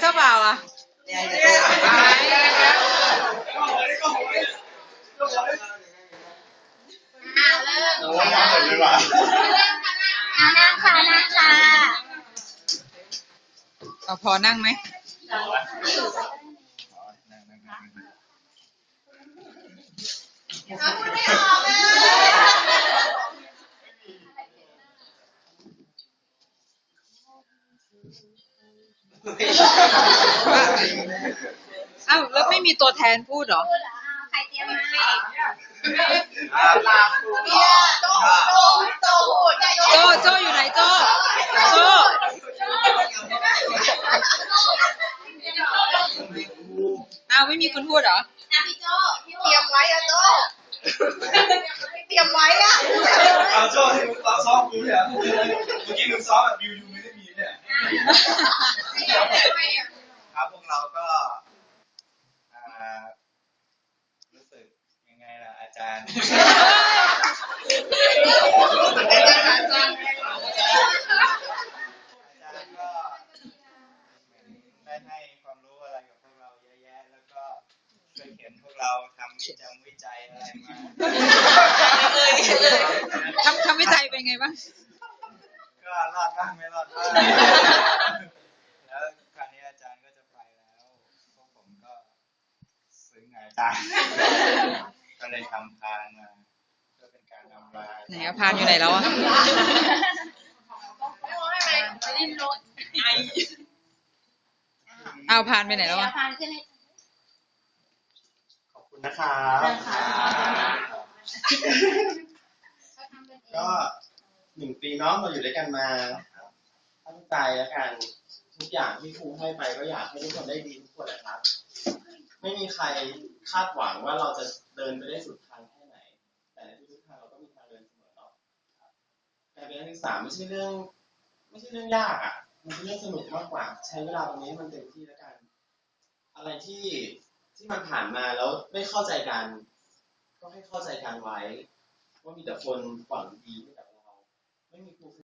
เจ้าบ่าวอะอ่าเริ่มโอ้ยน้ำหมดเลยว่ะอ่านั่งค่ะนั่งค่ะเอาพอนั่งไหมเอาพูดไม่ออกเลย อ้าวแล้วไม่มีตัวแทนพูดเหรอพูดเหรออ้าวใครเตรียมมาโจโจอยู่ไหนโจโจอ้าวไม่มีคนพูดเหรอ อะพี่โจพี่เตรียมไว้อะโจเตรียมไว้อะเอาโจ้ให้มึงซ้อมซ้อมกูเนี่ยเมื่อกี้มึงซ้อมแบบยูยูไม่ได้มีเนี่ยบพวกเราก็อ่ารู้สึกยังไงล่ะอา จารย์อาจารย์ก็ได้ให้ความรู้อะไรกับพวกเราเยอะแยะ แล้วก็ช่วยเขียนพวกเราทำวิจัยวิจัยอะไรมาทำทำวิจัยเป็นไงบ้าง ก็รอดบ้างไม่รอดบ้างแล้วคราวนี้อาจารย์ก็จะไปแล้ว พวกผมก็ซึ้งอาจารย์ ก็เลยทำพานมาเพื่อเป็นการอำลาไหนอะพานอยู่ไหนแล้วอะเอาพานไปไหนแล้วอะพานขึ้นให้ขอบคุณนะครับก็หนึ่งปีเน้องเราอยู่ด้วยกันมาตั้งใจแล้วกันทุกอย่างที่ครูให้ไปก็อยากให้ทุกคนได้ดีทุกคนแหละครับ ไม่มีใคร คาดหวังว่าเราจะเดินไปได้สุดทางแค่ไหน แต่ในทุกๆทางเราก็มีทางเดินเสมอเนาะครับการเรียนการศึกษาไม่ใช่เรื่อง ไม่ใช่เรื่องยากอะ มันเป็นเรื่องสนุกมากกว่า ใช้เวลาตรงนี้ให้มันเต็มที่แล้วกัน อะไรที่ที่มันผ่านมาแล้วไม่เข้าใจกัน ก็ให้เข้าใจกันไว้ ว่ามีแต่คนหวังดีให้กับเรา ไม่มีครู